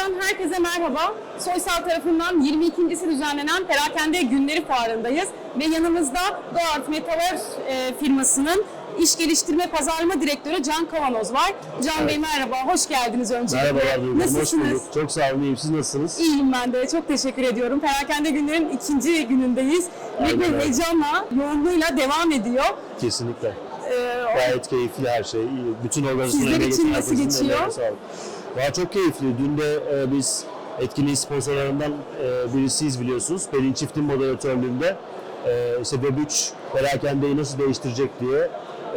Fuar'dan herkese merhaba. Soysal tarafından 22.si düzenlenen Perakende Günleri Fuarı'ndayız. Ve yanımızda Goart Metaverse e, firmasının iş geliştirme pazarlama direktörü Can Kavanoz var. Can Bey merhaba, hoş geldiniz öncelikle. Merhabalar Duygu, hoş Nasılsınız? bulduk. Çok sağ olun, iyiyim. Siz nasılsınız? İyiyim ben de, çok teşekkür ediyorum. Perakende Günler'in ikinci günündeyiz. Ve Aynen bir öyle. heyecanla, yoğunluğuyla devam ediyor. Kesinlikle. Ee, Gayet keyifli her şey. Bütün organizasyonu Sizler için nasıl geçiyor? ellerine sağlık. Valla çok keyifli. Dün de e, biz etkinliğin sponsorlarından e, birisiyiz biliyorsunuz. Pelin Çift'in moderatörlüğünde e, işte Web3 perakendeyi nasıl değiştirecek diye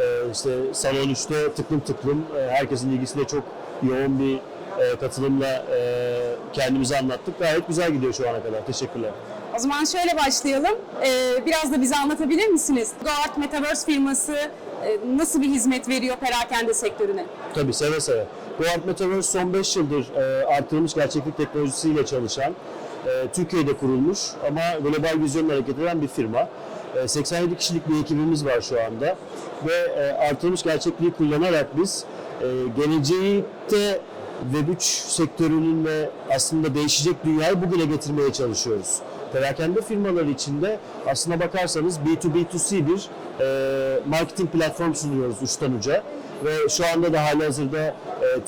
e, işte Salon 3'te tıklım tıklım e, herkesin ilgisiyle çok yoğun bir e, katılımla e, kendimizi anlattık. Gayet güzel gidiyor şu ana kadar. Teşekkürler. O zaman şöyle başlayalım. Ee, biraz da bize anlatabilir misiniz? Goart Metaverse firması e, nasıl bir hizmet veriyor perakende sektörüne? Tabii seve seve. Goart Metaverse son 5 yıldır e, artırılmış gerçeklik teknolojisiyle çalışan, e, Türkiye'de kurulmuş ama global vizyonla hareket eden bir firma. E, 87 kişilik bir ekibimiz var şu anda ve e, artırılmış gerçekliği kullanarak biz e, gelecekte Web3 sektörünün ve aslında değişecek dünyayı bugüne getirmeye çalışıyoruz. Perakende firmaları içinde aslına bakarsanız B2B2C bir e, marketing platform sunuyoruz uçtan uca ve şu anda da hali hazırda e,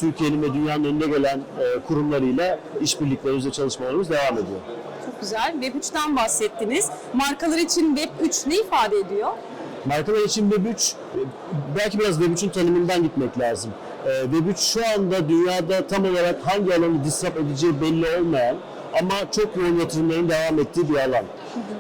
Türkiye'nin ve dünyanın önüne gelen e, kurumlarıyla işbirliklerimizle çalışmalarımız devam ediyor. Çok güzel. Web3'ten bahsettiniz. Markalar için Web3 ne ifade ediyor? Markalar için Web3, e, belki biraz Web3'ün tanımından gitmek lazım. E, Web3 şu anda dünyada tam olarak hangi alanı disrupt edeceği belli olmayan ama çok yoğun yatırımların devam ettiği bir alan.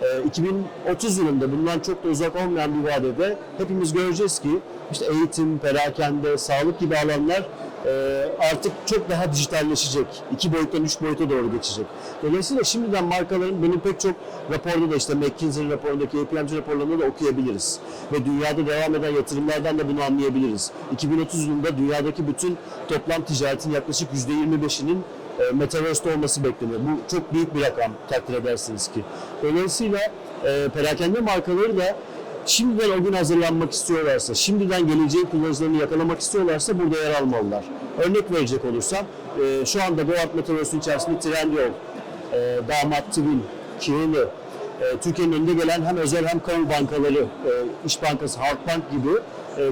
E, 2030 yılında bundan çok da uzak olmayan bir vadede hepimiz göreceğiz ki işte eğitim, perakende, sağlık gibi alanlar e, artık çok daha dijitalleşecek. İki boyuttan üç boyuta doğru geçecek. Dolayısıyla şimdiden markaların bunun pek çok raporda da işte McKinsey raporundaki, KPMG raporlarında da okuyabiliriz. Ve dünyada devam eden yatırımlardan da bunu anlayabiliriz. 2030 yılında dünyadaki bütün toplam ticaretin yaklaşık %25'inin e, Metaverse'de olması bekleniyor. Bu çok büyük bir rakam takdir edersiniz ki. Dolayısıyla e, perakende markaları da şimdiden o gün hazırlanmak istiyorlarsa, şimdiden geleceğin kullanıcılarını yakalamak istiyorlarsa burada yer almalılar. Örnek verecek olursam, e, şu anda Goat Metaverse'ün içerisinde Trendyol, e, Damat Twin, Kirili, e, Türkiye'nin önünde gelen hem özel hem kamu bankaları, e, İş Bankası, Halkbank gibi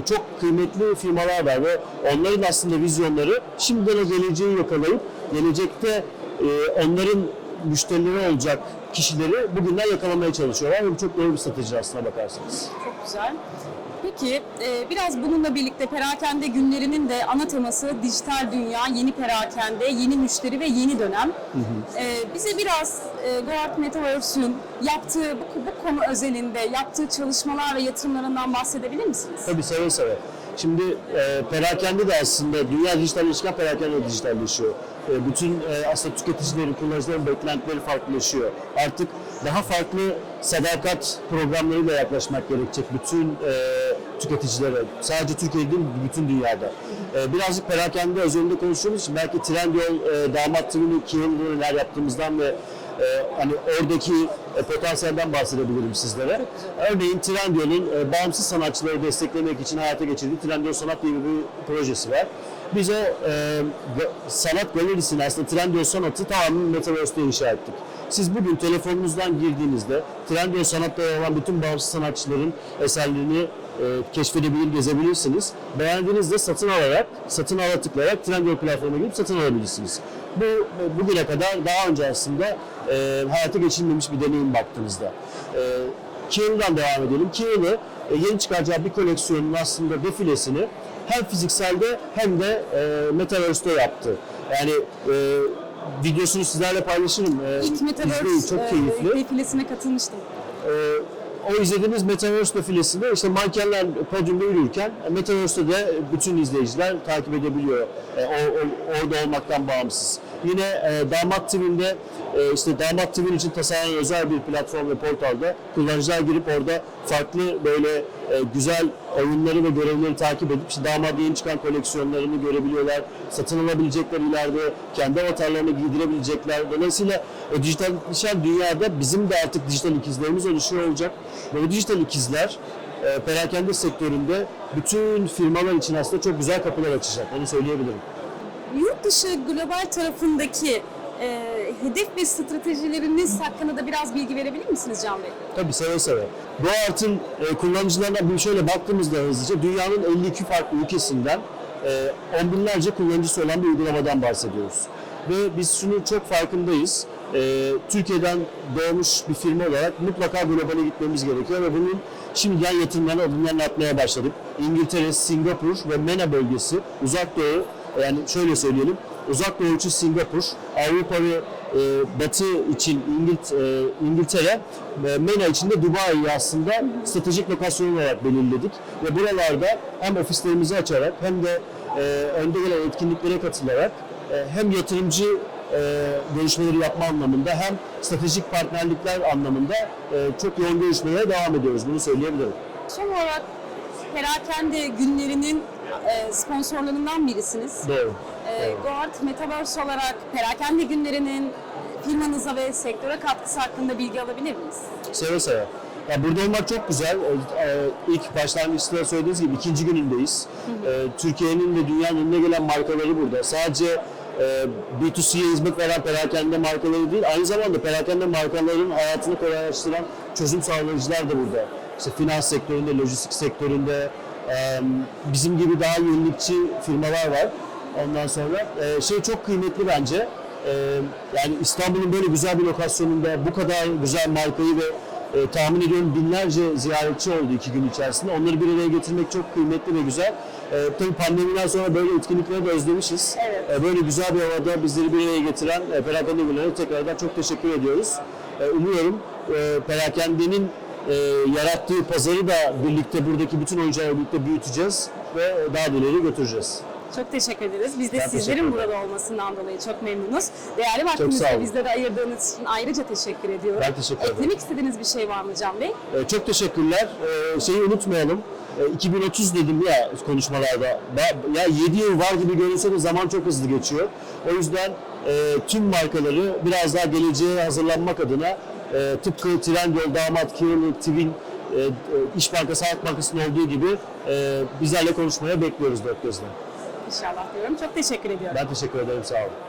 çok kıymetli firmalar var ve onların aslında vizyonları şimdiden o geleceği yakalayıp gelecekte e, onların müşterileri olacak kişileri bugünden yakalamaya çalışıyorlar bu çok doğru bir strateji aslına bakarsanız. Çok güzel. Peki e, biraz bununla birlikte perakende günlerinin de ana teması dijital dünya, yeni perakende, yeni müşteri ve yeni dönem. E, bize biraz e, Goart Metaverse'ün yaptığı bu, bu konu özelinde yaptığı çalışmalar ve yatırımlarından bahsedebilir misiniz? Tabii seve seve. Şimdi e, perakende de aslında dünya dijitalleşirken perakende de dijitalleşiyor. E, bütün e, aslında tüketicilerin, kullanıcıların beklentileri farklılaşıyor. Artık daha farklı sadakat programlarıyla yaklaşmak gerekecek bütün e, tüketicilere. Sadece Türkiye'de değil, bütün dünyada. E, birazcık perakende özelinde konuştuğumuz için belki Trendyol, e, damat tümünü iki neler yaptığımızdan ve e, hani oradaki e, potansiyelden bahsedebilirim sizlere. Örneğin Trendyol'un e, bağımsız sanatçıları desteklemek için hayata geçirdiği Trendyol Sanat diye bir projesi var. Biz o e, sanat galerisini aslında Trendyol Sanat'ı tamamen Metaverse'de inşa ettik. Siz bugün telefonunuzdan girdiğinizde Trendyol Sanat'ta alan bütün bağımsız sanatçıların eserlerini keşfedebilir, gezebilirsiniz. Beğendiğinizde satın alarak, satın ala tıklayarak Trendyol platformuna girip satın alabilirsiniz. Bu e, bugüne kadar daha önce aslında e, hayata geçirilmemiş bir deneyim baktığınızda. E, Kiehl'dan devam edelim. Kiehl'ı e, yeni çıkaracağı bir koleksiyonun aslında defilesini hem fizikselde hem de e, Metaverse'de yaptı. Yani e, videosunu sizlerle paylaşırım. E, İlk izleyin, Metaverse çok e, keyifli. defilesine katılmıştım. Ee, o izlediğiniz Metaverse defilesinde işte mankenler podyumda yürürken e, Metaverse'de de bütün izleyiciler takip edebiliyor. E, o, o- orada olmaktan bağımsız. Yine e, Damat TV'nde e, işte Damat TV için tasarlanan özel bir platform ve portalda kullanıcılar girip orada farklı böyle e, güzel oyunları ve görevleri takip edip işte damat yeni çıkan koleksiyonlarını görebiliyorlar. Satın alabilecekler ileride kendi avatarlarını giydirebilecekler. Dolayısıyla o dijitalleşen dünyada bizim de artık dijital ikizlerimiz oluşuyor olacak. Ve o dijital ikizler e, perakende sektöründe bütün firmalar için aslında çok güzel kapılar açacak. Onu söyleyebilirim. Yurt dışı global tarafındaki e, hedef ve stratejileriniz hakkında da biraz bilgi verebilir misiniz Can Bey? Tabii seve seve. GoArt'ın e, kullanıcılarına bir şöyle baktığımızda hızlıca dünyanın 52 farklı ülkesinden e, on binlerce kullanıcısı olan bir uygulamadan bahsediyoruz. Ve biz şunu çok farkındayız. E, Türkiye'den doğmuş bir firma olarak mutlaka globale gitmemiz gerekiyor ve bunun şimdiden yatırımlarını adımlarını atmaya başladık. İngiltere, Singapur ve MENA bölgesi, Uzak Doğu, yani şöyle söyleyelim, Uzak Doğu için Singapur, Avrupa ve e, Batı için İngilt, e, İngiltere, ve MENA için de Dubai'yi aslında stratejik lokasyon olarak belirledik. Ve buralarda hem ofislerimizi açarak hem de e, önde gelen etkinliklere katılarak e, hem yatırımcı e, görüşmeleri yapma anlamında hem stratejik partnerlikler anlamında e, çok yoğun görüşmelere devam ediyoruz. Bunu söyleyebilirim. Son olarak perakende günlerinin e, sponsorlarından birisiniz. Doğru. E, Goart Metaverse olarak perakende günlerinin firmanıza ve sektöre katkısı hakkında bilgi alabilir miyiz? Seve seve. Ya burada olmak çok güzel. Ee, ilk başlangıçta söylediğiniz gibi ikinci günündeyiz. Ee, Türkiye'nin ve dünyanın önüne gelen markaları burada. Sadece e, B2C'ye hizmet veren perakende markaları değil, aynı zamanda perakende markaların hayatını kolaylaştıran çözüm sağlayıcılar da burada. İşte finans sektöründe, lojistik sektöründe, e, bizim gibi daha yenilikçi firmalar var. Ondan sonra şey çok kıymetli bence. Yani İstanbul'un böyle güzel bir lokasyonunda bu kadar güzel markayı ve e, tahmin ediyorum binlerce ziyaretçi oldu iki gün içerisinde. Onları bir araya getirmek çok kıymetli ve güzel. E, tabii pandemiden sonra böyle etkinlikleri de özlemişiz. Evet. E, böyle güzel bir havada bizleri bir araya getiren e, Perakende Günler'e tekrardan çok teşekkür ediyoruz. E, umuyorum e, Perakende'nin e, yarattığı pazarı da birlikte buradaki bütün oyuncularla birlikte büyüteceğiz ve daha da ileri götüreceğiz. Çok teşekkür ederiz. Biz de Ben sizlerin burada olmasından dolayı çok memnunuz. Değerli vaktinizi bizlere ayırdığınız için ayrıca teşekkür ediyorum. Ben teşekkür ederim. Eklemek istediğiniz bir şey var mı Can Bey? Ee, çok teşekkürler. Ee, şeyi unutmayalım. Ee, 2030 dedim ya konuşmalarda. Ya 7 yıl var gibi görünse de zaman çok hızlı geçiyor. O yüzden e, tüm markaları biraz daha geleceğe hazırlanmak adına e, tıpkı Trendyol, Damat, Kiralı, Twin, e, e, İş Bankası, Halk Bankası'nın olduğu gibi e, bizlerle konuşmaya bekliyoruz dört gözle. İnşallah diyorum. Çok teşekkür ediyorum. Ben teşekkür ederim, sağ olun.